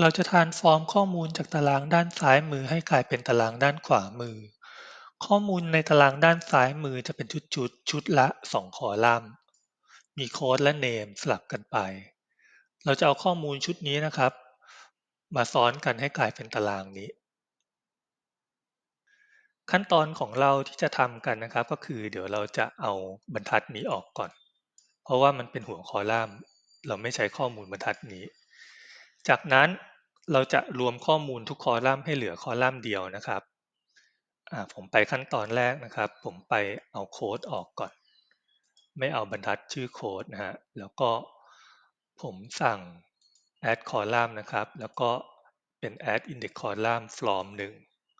เราจะ transform ข้อมูลจากตารางด้านซ้ายมือให้กลายเป็นตารางด้านขวามือ ข้อมูลในตารางด้านซ้ายมือจะเป็นชุดๆ ชุดละ 2 คอลัมน์ มีโค้ดและ name สลับกันไป เราจะเอาข้อมูลชุดนี้นะครับ มาซ้อนกันให้กลายเป็นตารางนี้ ขั้นตอนของเราที่จะทำกันนะครับ ก็คือเดี๋ยวเราจะเอาบรรทัดนี้ออกก่อน เพราะว่ามันเป็นหัวคอลัมน์ เราไม่ใช้ข้อมูลบรรทัดนี้ จากนั้นเราจะรวมข้อมูลทุกคอลัมน์ให้เหลือคอลัมน์เดียวนะครับผมไปขั้นตอนแรกนะครับ ผมไปเอาโค้ดออกก่อน ไม่เอาบรรทัดชื่อโค้ดนะฮะแล้วก็ผมสั่ง add column นะครับ แล้วก็เป็น add index column from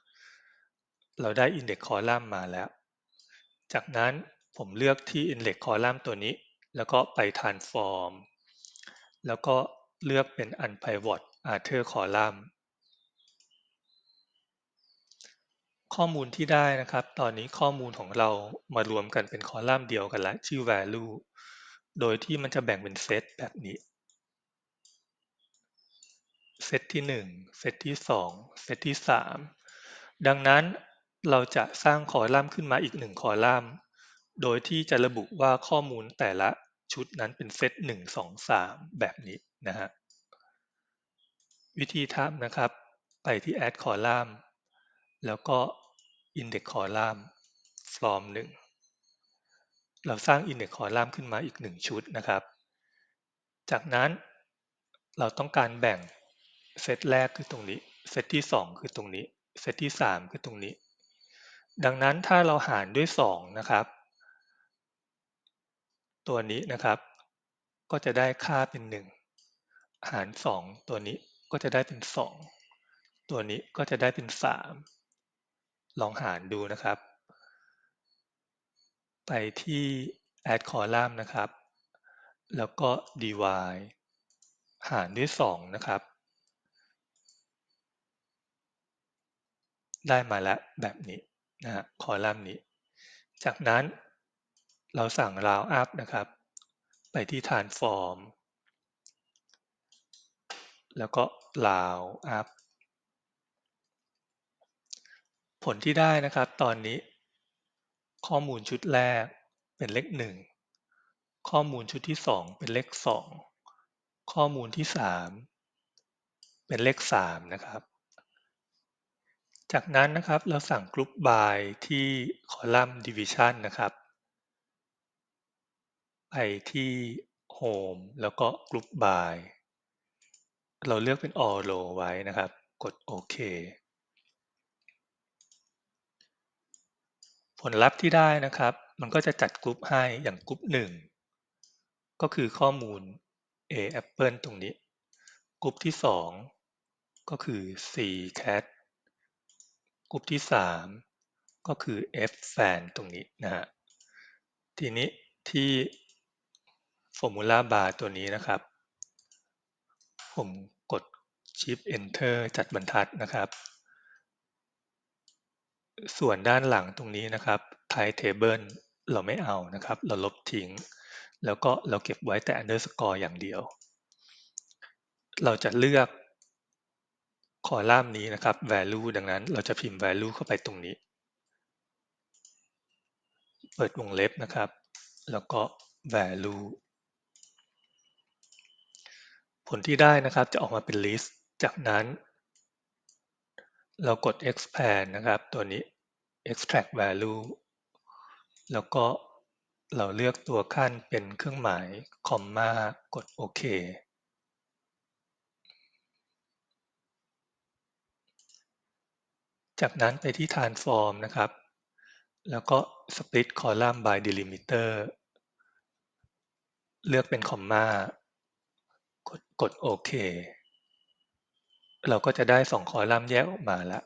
1 เราได้ index column มาแล้ว จากนั้นผมเลือกที่ index column ตัวนี้ แล้วก็ไป transform แล้วก็ เลือกเป็น unpivot outer column ข้อมูลที่ได้นะครับ ตอนนี้ข้อมูลของเรามารวมกันเป็นคอลัมน์เดียวกันล้วชื่อ value โดยที่มันจะแบ่งเป็นเซตแบบนี้ เซตที่ 1 เซตที่ 2 เซตที่ 3 ดังนั้นเราจะสร้างคอลัมน์ขึ้นมาอีกหนึ่งคอลัมน์ โดยที่จะระบุว่าข้อมูลแต่ละ ชุดนั้นเป็นเซต1 2 3แบบนี้นะฮะวิธีทำนะครับ ไปที่ add column แล้วก็ index column from 1เราสร้าง index column ขึ้นมาอีกหนึ่งชุดนะครับ จากนั้นเราต้องการแบ่งเซตแรกคือตรงนี้ เซตที่ 2 คือตรงนี้ เซตที่ 3 คือตรงนี้ ดังนั้นถ้าเราหารด้วย 2 นะครับ ตัวนี้นะครับ ก็จะได้ค่าเป็น 1 หาร 2 ตัวนี้ก็จะได้เป็น 2 ตัวนี้ก็จะได้เป็น 3 ลองหารดูนะครับ ไปที่ add column นะครับ แล้วก็ divide หารด้วย 2 นะครับ ได้มาแล้วแบบนี้นะฮะคอลัมน์นี้ จากนั้น เราสั่ง round up นะครับ ไปที่ transform แล้วก็ round up ผลที่ได้นะครับ ตอนนี้ ข้อมูลชุดแรกเป็นเลขหนึ่งข้อมูลชุดที่สองเป็นเลขสองข้อมูลที่สามเป็นเลขสามนะครับ จากนั้นนะครับเราสั่ง group by ที่คอลัมน์ division นะครับ ไปที่ home แล้วก็ group by เราเลือกเป็น all row ไว้นะครับ กดโอเค ผลลัพธ์ที่ได้นะครับ มันก็จะจัดกลุ่มให้อย่างกลุ่มหนึ่งก็คือข้อมูล A Apple ตรงนี้กลุ่มที่สองก็คือ C Cat กลุ่มที่สามก็คือ F Fan ตรงนี้นะฮะ ทีนี้ที่ Formula Bar ตัวนี้นะครับ ผมกด Shift Enter จัดบรรทัดนะครับ ส่วนด้านหลังตรงนี้นะครับ Type Table เราไม่เอานะครับ เราลบทิ้ง แล้วก็เราเก็บไว้แต่ underscore อย่างเดียว เราจะเลือกคอลัมน์นี้นะครับ value ดังนั้นเราจะพิมพ์ value เข้าไปตรงนี้ เปิดวงเล็บนะครับ แล้วก็ value ลที่ได้นะครับจะออกมาเป็น list จากนั้น เรากด expand นะครับ ตัวนี้ extract value แล้วก็เราเลือกตัวขั้นเป็นเครื่องหมายคอมมากดโอเคจากนั้นไปที่ transform นะครับ แล้วก็ split column by delimiter เลือกเป็นคอมมา กด กดโอเค เราก็จะได้สองคอลัมน์แยกออกมาล้ว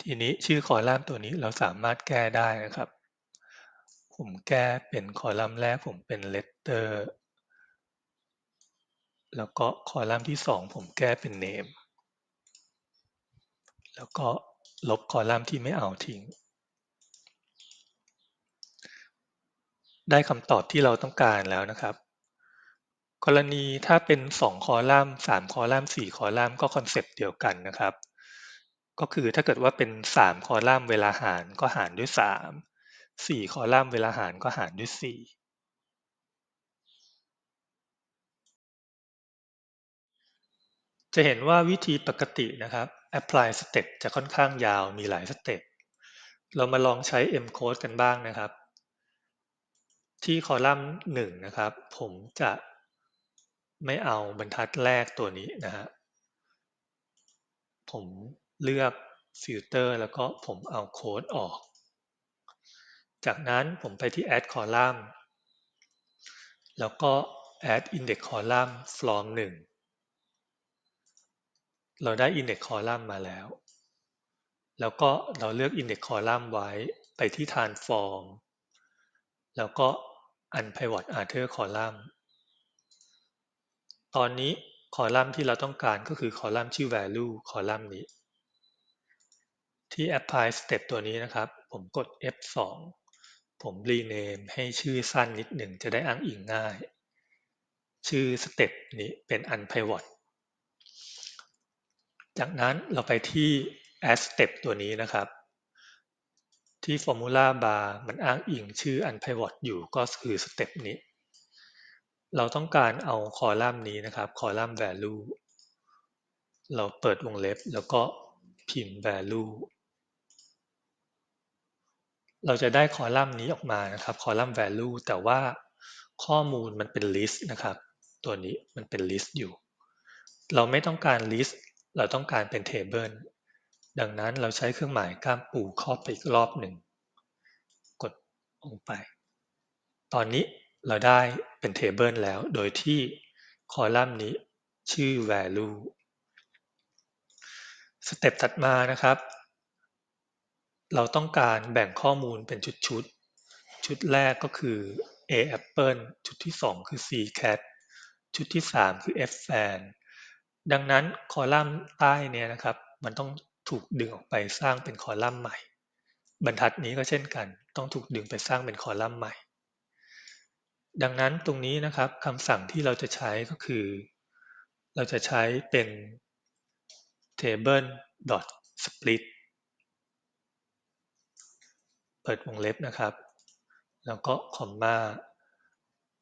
ทีนี้ชื่อคอลัมน์ตัวนี้เราสามารถแก้ได้นะครับ ผมแก้เป็นคอลัมน์แรกผมเป็น letter แล้วก็คอลัมน์ที่สองผมแก้เป็น name แล้วก็ลบคอลัมน์ที่ไม่เอาทิ้ง ได้คำตอบที่เราต้องการแล้วนะครับ กรณีถ้าเป็นสองคอลัมน์สามคอลัมน์สี่คอลัมน์ก็คอนเซปต์เดียวกันนะครับ ก็คือถ้าเกิดว่าเป็นสามคอลัมน์เวลาหารก็หารด้วยสามสี่คอลัมน์เวลาหารก็หารด้วยสี่จะเห็นว่าวิธีปกตินะครับ apply step จะค่อนข้างยาวมีหลายสเต็ป เรามาลองใช้ m code กันบ้างนะครับ ที่คอลัมน์หนึ่งนะครับ ผมจะไม่เอาบรรทัดแรกตัวนี้นะฮะ ผมเลือกฟิลเตอร์แล้วก็ผมเอาโค้ดออก จากนั้นผมไปที่ add column แล้วก็ add index column from 1 เราได้ index column มาแล้ว แล้วก็เราเลือก index column ไว้ไปที่ transform แล้วก็ unpivot other column ตอนนี้คอลัมน์ที่เราต้องการก็คือคอลัมน์ชื่อ value คอลัมน์นี้ ที่ apply step ตัวนี้นะครับ ผมกด F2 ผม rename ให้ชื่อสั้นนิดหนึ่งจะได้อ้างอิงง่าย ชื่อสเต็ปนี้เป็น unpivot จากนั้นเราไปที่ add step ตัวนี้นะครับ ที่ formula bar มันอ้างอิงชื่อ unpivot อยู่ก็คือสเต็ปนี้ เราต้องการเอาคอลัมน์นี้นะครับคอลัมน์ value เราเปิดวงเล็บแล้วก็พิมพ์ value เราจะได้คอลัมน์นี้ออกมานะครับคอลัมน์ value แต่ว่าข้อมูลมันเป็น list นะครับ ตัวนี้มันเป็น list อยู่ เราไม่ต้องการ list เราต้องการเป็น table ดังนั้นเราใช้เครื่องหมายก้ามปูครอบไปอีกรอบหนึ่ง กดลงไป ตอนนี้เราได้เป็นเทเบิลแล้ว โดยที่คอลัมน์นี้ชื่อ value สเต็ปถัดมานะครับ เราต้องการแบ่งข้อมูลเป็นชุดชุดชุดแรกก็คือ a apple ชุดที่ 2 คือ c cat ชุดที่ 3 คือ f fan ดังนั้นคอลัมน์ใต้เนี่ยนะครับ มันต้อง ถูกดึงออกไปสร้างเป็นคอลัมน์ใหม่ บรรทัดนี้ก็เช่นกัน ต้องถูกดึงไปสร้างเป็นคอลัมน์ใหม่ ดังนั้นตรงนี้นะครับคำสั่งที่เราจะใช้ก็คือ เราจะใช้เป็น table split เปิดวงเล็บนะครับ แล้วก็คอมมา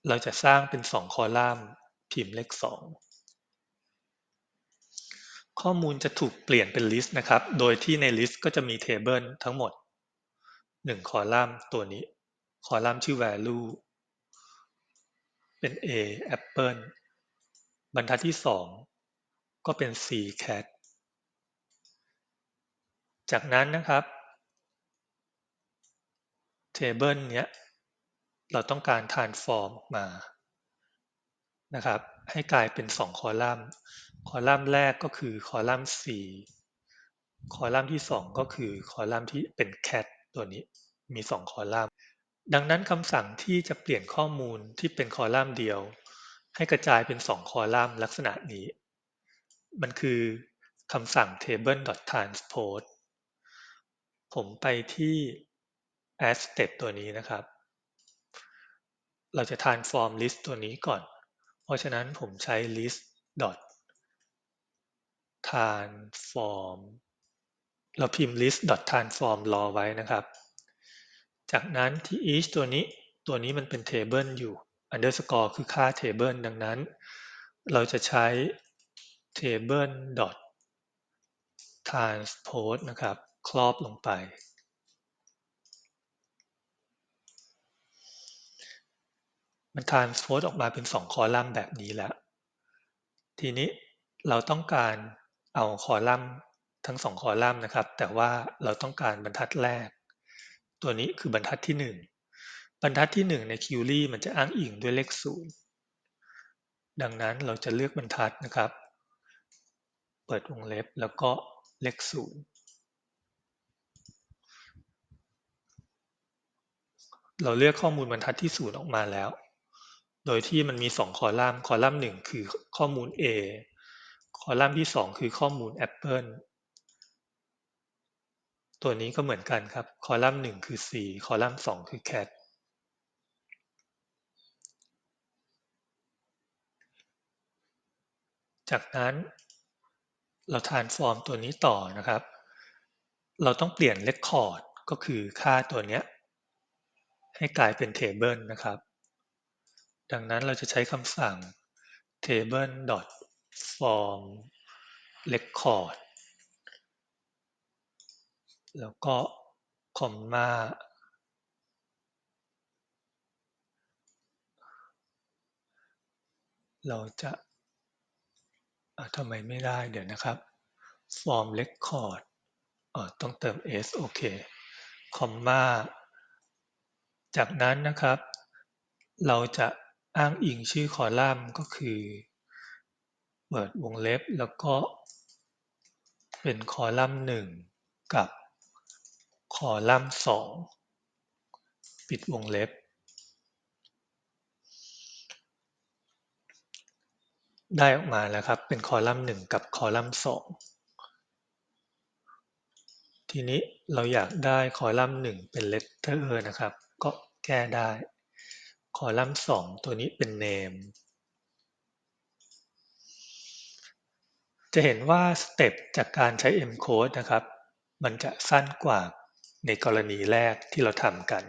เราจะสร้างเป็นสองคอลัมน์พิมพ์เลขสอง ข้อมูลจะถูกเปลี่ยนเป็นลิสต์นะครับ โดยที่ในลิสต์ก็จะมีเทเบิลทั้งหมด 1 คอลัมน์ตัวนี้ คอลัมน์ชื่อ value เป็น A Apple บรรทัดที่สองก็เป็น C Cat จากนั้นนะครับ Table เนี้ยเราต้องการ transform ออกมานะครับ ให้กลายเป็น 2 คอลัมน์ คอลัมน์แรกก็คือคอลัมน์ C คอลัมน์ที่ 2 ก็คือคอลัมน์ที่เป็น cat ตัวนี้มี 2 คอลัมน์ ดังนั้นคำสั่งที่จะเปลี่ยนข้อมูลที่เป็นคอลัมน์เดียว ให้กระจายเป็นสองคอลัมน์ลักษณะนี้ มันคือคำสั่ง table.transpose ผมไปที่ add step ตัวนี้นะครับ เราจะ transform list ตัวนี้ก่อน เพราะฉะนั้นผมใช้ list dot transform เราพิมพ์ list transform รอไว้นะครับ จากนั้นที่ each ตัวนี้ตัวนี้มันเป็น table อยู่ underscore คือค่า table ดังนั้น เราจะใช้ table dot transpose นะครับ ครอบลงไป มัน transpose ออกมาเป็นสองคอลัมน์แบบนี้แล้ว ทีนี้เราต้องการ เอาคอลัมน์ทั้งสองคอลัมน์นะครับ แต่ว่าเราต้องการบรรทัดแรก ตัวนี้คือบรรทัดที่หนึ่งบรรทัดที่หนึ่งในคิวรี่มันจะอ้างอิงด้วยเลขศูนย์ดังนั้นเราจะเลือกบรรทัดนะครับ เปิดวงเล็บแล้วก็เลขศูนย์เราเลือกข้อมูลบรรทัดที่ศูนย์ออกมาแล้ว โดยที่มันมีสองคอลัมน์ คอลัมน์หนึ่งคือข้อมูล A อลัมน์ที่สองคือข้อมูล Apple ตัวนี้ก็เหมือนกันครับ คอลัมน์หนึ่งคือ C คอลัมน์สองคือ cat จากนั้นเรา transform ตัวนี้ต่อนะครับ เราต้องเปลี่ยน record ก็คือค่าตัวนี้ให้กลายเป็น table นะครับ ดังนั้นเราจะใช้คำสั่ง table dot form record แล้วก็ comma เราจะทำไมไม่ได้เดี๋ยวนะครับ form record ออต้องเติม s โอเค comma จากนั้นนะครับ เราจะอ้างอิงชื่อคอลัมน์ก็คือ เปิดวงเล็บแล้วก็เป็นคอลัมน์หนึ่งกับคอลัมน์สองปิดวงเล็บ ได้ออกมาแล้วครับ เป็นคอลัมน์หนึ่งกับคอลัมน์สองทีนี้เราอยากได้คอลัมน์หนึ่งเป็น letter นะครับ ก็แก้ได้ คอลัมน์สองตัวนี้เป็น name จะเห็นว่าสเต็ปจากการใช้ M-code นะครับ มันจะสั้นกว่าในกรณีแรกที่เราทำกัน